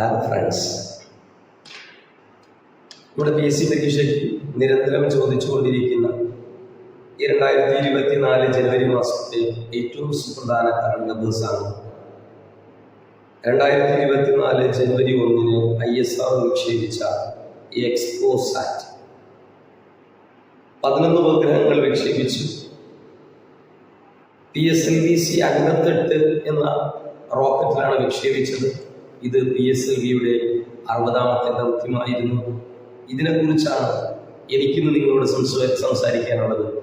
Have friends നമ്മുടെ P S C പരീക്ഷയ്ക്ക് നിരന്തരം ചോദിച്ചുകൊണ്ടിരിക്കുന്ന ഈ രണ്ടായിരത്തി ഇരുപത്തി നാല് ജനുവരി മാസത്തെ ഏറ്റവും സുപ്രധാന കറണ്ട് നമ്പേഴ്സാണ് രണ്ടായിരത്തി ഇരുപത്തി നാല് ജനുവരി ഒന്നിന് ഐ എസ് ആർ നിക്ഷേപിച്ച എക്സ്പോസാറ്റ് എക്സ്പോ സാറ്റ് പതിനൊന്ന് ഉപഗ്രഹങ്ങൾ വിക്ഷേപിച്ചു. P S L V C അൻപത്തെട്ട് എന്ന റോക്കറ്റിലാണ് വിക്ഷേപിച്ചത്. ഇത് പി എസ് എൽ വിയുടെ അറുപതാമത്തെ ദൗത്യമായിരുന്നു. ഇതിനെക്കുറിച്ചാണ് എനിക്കിന്ന് നിങ്ങളോട് സംസാ- സംസാരിക്കാനുള്ളത്.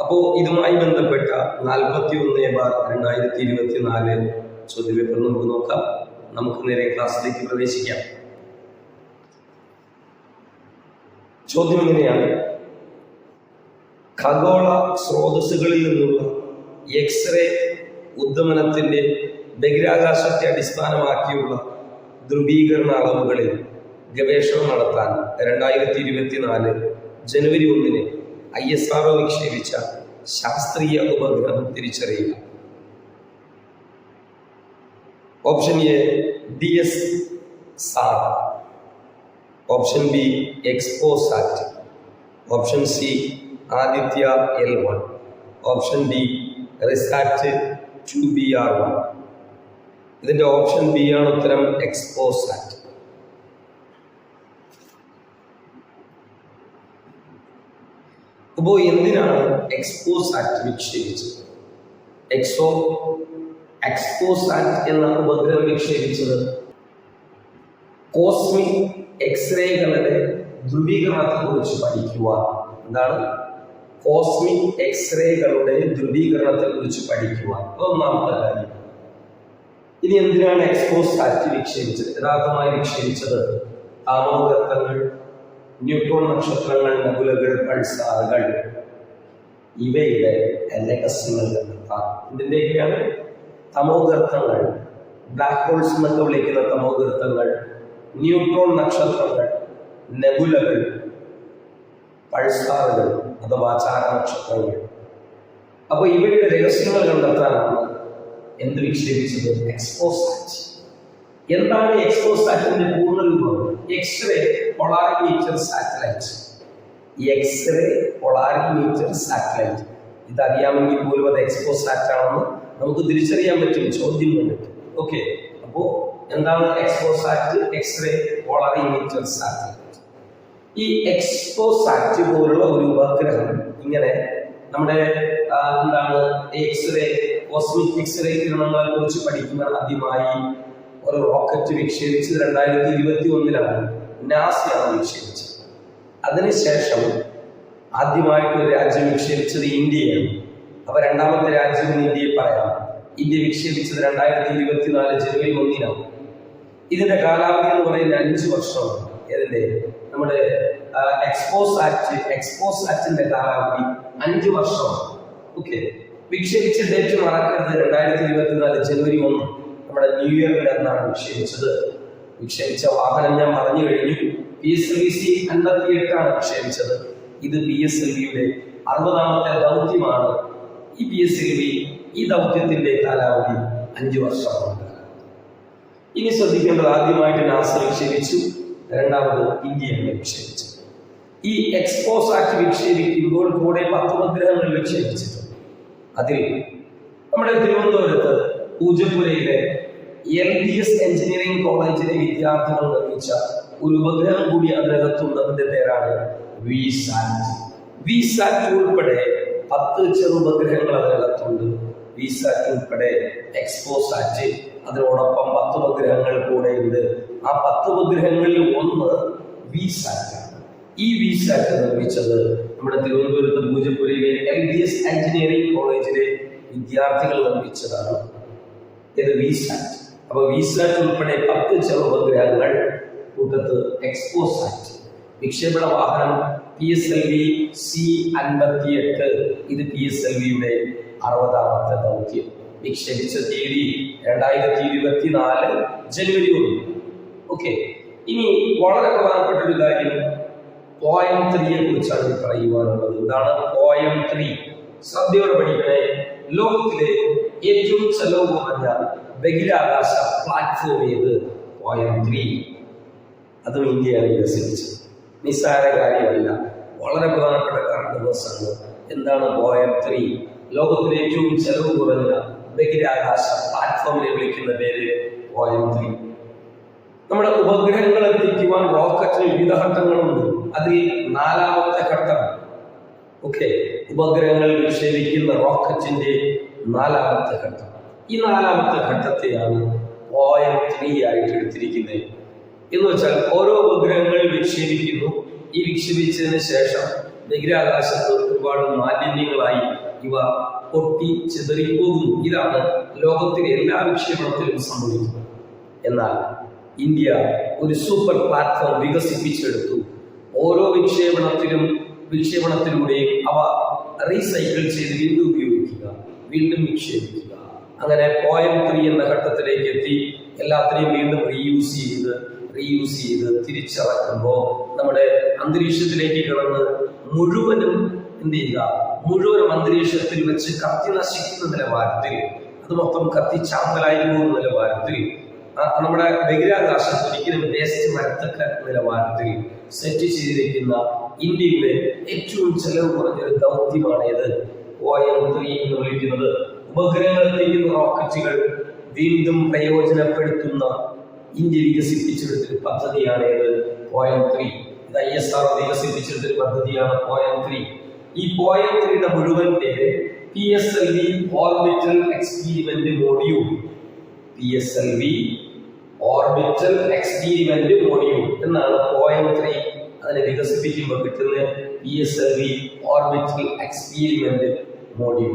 അപ്പോൾ ഇതുമായി ബന്ധപ്പെട്ട നാൽപ്പത്തി ഒന്ന് ബാർ രണ്ടായിരത്തി ഇരുപത്തി നാല് ചോദ്യപേപ്പർ നമുക്ക് നോക്കാം. നമുക്ക് നേരെ ക്ലാസ്സിലേക്ക് പ്രവേശിക്കാം. ചോദ്യം ഇങ്ങനെയാണ്. ഖഗോള സ്രോതസ്സുകളിൽ നിന്നുള്ള എക്സ്റേ ഉദ്ദമനത്തിന്റെ ബഹിരാകാശത്തെ അടിസ്ഥാനമാക്കിയുള്ള ധ്രുവീകരണ അളവുകളിൽ ഗവേഷണം നടത്താൻ രണ്ടായിരത്തി ഇരുപത്തിനാല് ജനുവരി ഒന്നിന് ഐ എസ് ആർ വിക്ഷേപിച്ച ശാസ്ത്രീയ ഉപഗ്രഹം തിരിച്ചറിയുക. Option A D S SAR option B XPoSat. Option C Aditya L one. Option D RISAT two B R one. ഇതിന്റെ ഓപ്ഷൻ ബി ആണ് ഉത്തരം എക്സ്പോസാറ്റ് അപ്പോൾ എന്തിനാണ് എക്സ്പോസാറ്റ് വിക്ഷേപിച്ചത്? എക്സോ എക്സ്പോസാറ്റ് എന്ന ഉപഗ്രഹം വിക്ഷേപിച്ചത്? കോസ്മിക് എക്സ്റേകളുടെ ധ്രുവീകരണത്തെ കുറിച്ച് പഠിക്കുവാൻ എന്താണ്? കോസ്മിക് എക്സ്റേകളുടെ ധ്രുവീകരണത്തെ കുറിച്ച് പഠിക്കുവാൻ ഒന്നാമത്തെ കാര്യം. ഇനി എന്തിനാണ് എക്സ്പോസ് എക്സ്പോസാറ്റ് വിക്ഷേപിച്ചത്? യഥാർത്ഥമായി വിക്ഷേപിച്ചത് താമോദത്തങ്ങൾ ന്യൂട്രോൺ നക്ഷത്രങ്ങൾ നകുലകൾ പൾസാറുകൾ ഇവയുടെ രഹസ്യങ്ങൾ കണ്ടെത്താം തമോഗർത്തങ്ങൾ. ബ്ലാക്ക് ഹോൾസ് എന്നൊക്കെ വിളിക്കുന്ന തമോഗർത്തങ്ങൾ ന്യൂട്രോൺ നക്ഷത്രങ്ങൾ നെബുലകൾ പൾസാറുകൾ അഥവാ ചാരനക്ഷത്രങ്ങൾ അപ്പോൾ ഇവയുടെ രഹസ്യങ്ങൾ കണ്ടെത്താനാണ് എന്ത് വിക്ഷേപിച്ചത് എക്സ്പോസാറ്റ് എന്താണ് എക്സ്പോസാറ്റിന്റെ പൂർണരൂപം x ray polarimeter satellite x ray polarimeter satellite ഇതറിയാമെങ്കിൽ പോലും അത് എക്സ്പോസാറ്റ് ആണെന്ന് നമുക്ക് തിരിച്ചറിയാൻ പറ്റും ചോദ്യം കണ്ടിട്ട് ഓക്കെ അപ്പോൾ എന്താണ് XPoSat x ray polarimeter satellite ഈ എക്സ്പോസാറ്റ് പോലുള്ള ഒരു ഉപഗ്രഹം ഇങ്ങനെ നമ്മുടെ എന്താണ് എക്സ്റേ കോസ്മിക് എക്സ്റേ കിരണങ്ങളെ കുറിച്ച് പഠിക്കുന്ന ആദ്യമായി ഒരു റോക്കറ്റ് വിക്ഷേപിച്ചത് രണ്ടായിരത്തി ഇരുപത്തി ഒന്നിലാണ് നാസയാണ് വിക്ഷേപിച്ചത്. അതിനുശേഷം ആദ്യമായിട്ട് രാജ്യം വിക്ഷേപിച്ചത് ഇന്ത്യയാണ്. അപ്പൊ രണ്ടാമത്തെ രാജ്യം ഇന്ത്യയെ പറയാം. ഇന്ത്യ വിക്ഷേപിച്ചത് രണ്ടായിരത്തി ഇരുപത്തിനാല് ജനുവരി ഒന്നിനാണ്. ഇതിന്റെ കാലാവധി എന്ന് പറയുന്നത് അഞ്ച് വർഷമാണ്. ഏതിന്റെ? നമ്മുടെ എക്സ്പോസ് ആക്ട് എക്സ്പോസ് ആക്ടിന്റെ കാലാവധി അഞ്ച് വർഷമാണ്. ഓക്കെ വിക്ഷേപിച്ച ഡേറ്റ് മറക്കരുത് രണ്ടായിരത്തി ഇരുപത്തിനാല് ജനുവരി ഒന്ന് നമ്മുടെ ന്യൂ ഇയറിൽ എന്നാണ് വിക്ഷേപിച്ചത്. വിക്ഷേപിച്ച വാഹനം ഞാൻ പറഞ്ഞു കഴിഞ്ഞു. P S L V C അൻപത്തി എട്ടാണ് വിക്ഷേപിച്ചത്. ഇത് പി എസ് എൽ വിയുടെ അറുപതാമത്തെ ദൗത്യമാണ്. ഈ പി എസ് എൽ വി ഈ ദൗത്യത്തിന്റെ കാലാവധി അഞ്ച് വർഷമാണ് ഇനി ശ്രദ്ധിക്കേണ്ടത് ആദ്യമായിട്ട് നാസ വിക്ഷേപിച്ചു. രണ്ടാമത് ഇന്ത്യയാണ് വിക്ഷേപിച്ചത്. ഈ എക്സ്പോസ് ആക്ട് വിക്ഷേപിക്കുമ്പോൾ കൂടെ പത്ത് ഉപഗ്രഹങ്ങൾ വിക്ഷേപിച്ചിട്ടുണ്ട്. അതിൽ നമ്മുടെ തിരുവനന്തപുരത്ത് പൂജപ്പുരയിലെ എൽ ബി എസ് എഞ്ചിനീയറിംഗ് കോളേജിലെ വിദ്യാർത്ഥികൾ നിർമ്മിച്ച ഒരു ഉപഗ്രഹം കൂടി അതിനകത്തുള്ളതിന്റെ പേരാണ് വി സാറ്റ് വി സാറ്റ് ഉൾപ്പെടെ പത്ത് ചെറുപഗ്രഹങ്ങൾ അതിനകത്തുണ്ട്. വി സാറ്റ് ഉൾപ്പെടെ എക്സ്പോസാറ്റ് അതിനോടൊപ്പം പത്ത് ഉപഗ്രഹങ്ങൾ കൂടെ ഉണ്ട് ആ പത്ത് ഉപഗ്രഹങ്ങളിൽ ഒന്ന് വി സാറ്റാണ് ഈ വി സാറ്റ് നിർമ്മിച്ചത് നമ്മുടെ തിരുവനന്തപുരത്ത് പൂജപ്പുരയിലെ എൽ ബി എസ് എഞ്ചിനീയറിംഗ് കോളേജിലെ വിദ്യാർത്ഥികൾ നിർമ്മിച്ചതാണ്. ഇത് വി സാറ്റ് അപ്പൊ വി സാറ്റ് ഉൾപ്പെടെ പത്ത് ചെറുപഗ്രഹങ്ങൾ കൂട്ടത്ത് എക്സ്പോ സാറ്റ് വിക്ഷേപണ വാഹനം P S L V C അൻപത്തി എട്ട് ഇത് പി എസ് എൽ വിയുടെ അറുപതാമത്തെ ദൗത്യം. വിക്ഷേപിച്ച തീയതി രണ്ടായിരത്തി ഇരുപത്തിനാല് ജനുവരി ഒന്ന്. ഓക്കെ ഇനി വളരെ പ്രധാനപ്പെട്ട ഒരു കാര്യം. പോയം ത്രീയെ കുറിച്ചാണ് പറയുവാനുള്ളത്. ഇതാണ് പോയം ത്രീ ശ്രദ്ധയോടെ പഠിക്കണേ ലോകത്തിലെ ഏറ്റവും ചെലവ് കുറഞ്ഞ ബഹിരാകാശ പ്ലാറ്റ്ഫോം ഏത്? പോയം ത്രീ അതും ഇന്ത്യയാണ് വികസിപ്പിച്ചത്. നിസ്സാര കാര്യമല്ല. വളരെ പ്രധാനപ്പെട്ട കാരണം ദിവസങ്ങൾ. എന്താണ് പോയം ത്രീ ലോകത്തിലെ ഏറ്റവും ചെലവ് കുറഞ്ഞ ബഹിരാകാശ പ്ലാറ്റ്ഫോമിനെ വിളിക്കുന്ന പേര് പോയം ത്രീ നമ്മുടെ ഉപഗ്രഹങ്ങൾ എത്തിക്കുവാൻ റോക്കറ്റിന് വിവിധ ഘട്ടങ്ങളുണ്ട്. അതിൽ നാലാമത്തെ ഘട്ടം. ഓക്കെ. ഉപഗ്രഹങ്ങൾ വിക്ഷേപിക്കുന്ന റോക്കറ്റിന്റെ നാലാമത്തെ ഘട്ടം. ഈ നാലാമത്തെ ഘട്ടത്തെയാണ് പോയിന്റ് ത്രീ ആയിട്ട് എടുത്തിരിക്കുന്നത്. എന്ന് വെച്ചാൽ ഓരോ ഉപഗ്രഹങ്ങൾ വിക്ഷേപിക്കുന്നു. ഈ വിക്ഷേപിച്ചതിന് ശേഷം ബഹിരാകാശത്ത് ഒരുപാട് മാലിന്യങ്ങളായി ഇവ പൊട്ടി ചിതറിപ്പോകുന്നു. ഇതാണ് ലോകത്തിലെ എല്ലാ വിക്ഷേപണത്തിലും സംഭവിക്കുന്നത്. എന്നാൽ ഇന്ത്യ ഒരു സൂപ്പർ പ്ലാറ്റ്ഫോം വികസിപ്പിച്ചെടുത്തു. ഓരോ വിക്ഷേപണത്തിലും വിക്ഷേപണത്തിലൂടെയും അവ റീസൈക്കിൾ ചെയ്ത് വീണ്ടും ഉപയോഗിക്കുക വീണ്ടും വിക്ഷേപിക്കുക. അങ്ങനെ പോയിന്റ് ത്രീ എന്ന ഘട്ടത്തിലേക്ക് എത്തി. എല്ലാത്തിനെയും വീണ്ടും റീയൂസ് ചെയ്ത് റീയൂസ് ചെയ്ത് തിരിച്ചിറക്കുമ്പോൾ നമ്മുടെ അന്തരീക്ഷത്തിലേക്ക് കിടന്ന് മുഴുവനും എന്ത് ചെയ്യുക? മുഴുവനും അന്തരീക്ഷത്തിൽ വെച്ച് കത്തി നശിക്കുന്ന നിലവാരത്തിൽ അത് മൊത്തം കത്തി ചാമ്പലായി പോകുന്ന നിലവാരത്തിൽ നമ്മുടെ ബഹിരാകാശത്ത് ഒരിക്കലും വേസ്റ്റ് വരത്തക്ക നിലവാരത്തിൽ സെറ്റ് ചെയ്തിരിക്കുന്ന ഇന്ത്യയിലെ ഏറ്റവും ചെലവ് കുറഞ്ഞൊരു ദൗത്യമാണ് ഇത്. എന്ന് വിളിക്കുന്നത്. ഉപഗ്രഹങ്ങൾ റോക്കറ്റുകൾ വീണ്ടും പ്രയോജനപ്പെടുത്തുന്ന ഇന്ത്യ വികസിപ്പിച്ചെടുത്തൊരു പദ്ധതിയാണ് ഇത്. പോയം ത്രീ ഇത് ഐ എസ് ആർ വികസിപ്പിച്ചെടുത്തൊരു പദ്ധതിയാണ് പോയം ത്രീ ഈ പോയം ത്രീയുടെ മുഴുവൻ പേര് P S L V orbital experiment module. P S L V orbital experiment module എന്നാണ് പോയിന്റ് ത്രീ അതിനെ വികസിപ്പിക്കുമ്പോൾ കിട്ടുന്ന P S L V orbital experiment module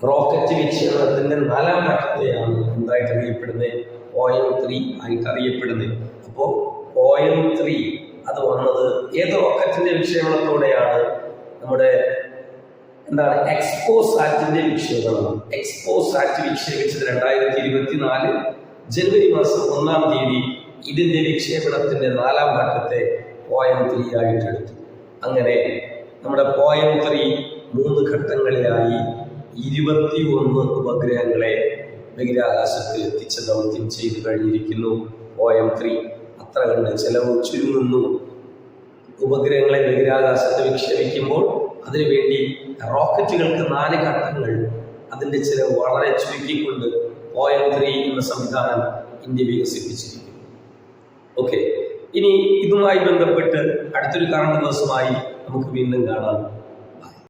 rocket വിക്ഷേപണത്തിന്റെ നാലാം ഘട്ടത്തെയാണ് എന്തായിട്ട് അറിയപ്പെടുന്നത് പോയിന്റ് ത്രീ ആയിട്ട് അറിയപ്പെടുന്നത് അപ്പോൾ പോയിന്റ് ത്രീ അത് വന്നത് ഏത് റോക്കറ്റിന്റെ വിക്ഷേപണത്തോടെയാണ്? നമ്മുടെ എന്താണ്? എക്സ്പോസാറ്റിന്റെ വിക്ഷേപണം. എക്സ്പോസാറ്റ് വിക്ഷേപിച്ചത് രണ്ടായിരത്തി ഇരുപത്തിനാല് ജനുവരി മാസം ഒന്നാം തീയതി ഇതിന്റെ വിക്ഷേപണത്തിന്റെ നാലാം ഘട്ടത്തെ പോയം ത്രീ ആയിട്ടെടുത്തു. അങ്ങനെ നമ്മുടെ പോയം ത്രീ മൂന്ന് ഘട്ടങ്ങളിലായി ഇരുപത്തി ഒന്ന് ഉപഗ്രഹങ്ങളെ ബഹിരാകാശത്തിൽ എത്തിച്ച ദൗത്യം ചെയ്തു കഴിഞ്ഞിരിക്കുന്നു പോയം ത്രീ അത്ര കണ്ട് ചെലവ് ചുരുങ്ങുന്നു. ഉപഗ്രഹങ്ങളെ ബഹിരാകാശത്ത് വിക്ഷേപിക്കുമ്പോൾ അതിനുവേണ്ടി റോക്കറ്റുകൾക്ക് നാല് ഘട്ടങ്ങൾ അതിന്റെ ചിലവ് വളരെ ചുരുക്കിക്കൊണ്ട് പോയം ത്രീ എന്ന സംവിധാനം ഇന്ത്യ വികസിപ്പിച്ചിരിക്കുന്നു. ഓക്കെ ഇനി ഇതുമായി ബന്ധപ്പെട്ട് അടുത്തൊരു കറണ്ട് ദിവസമായി നമുക്ക് വീണ്ടും കാണാം.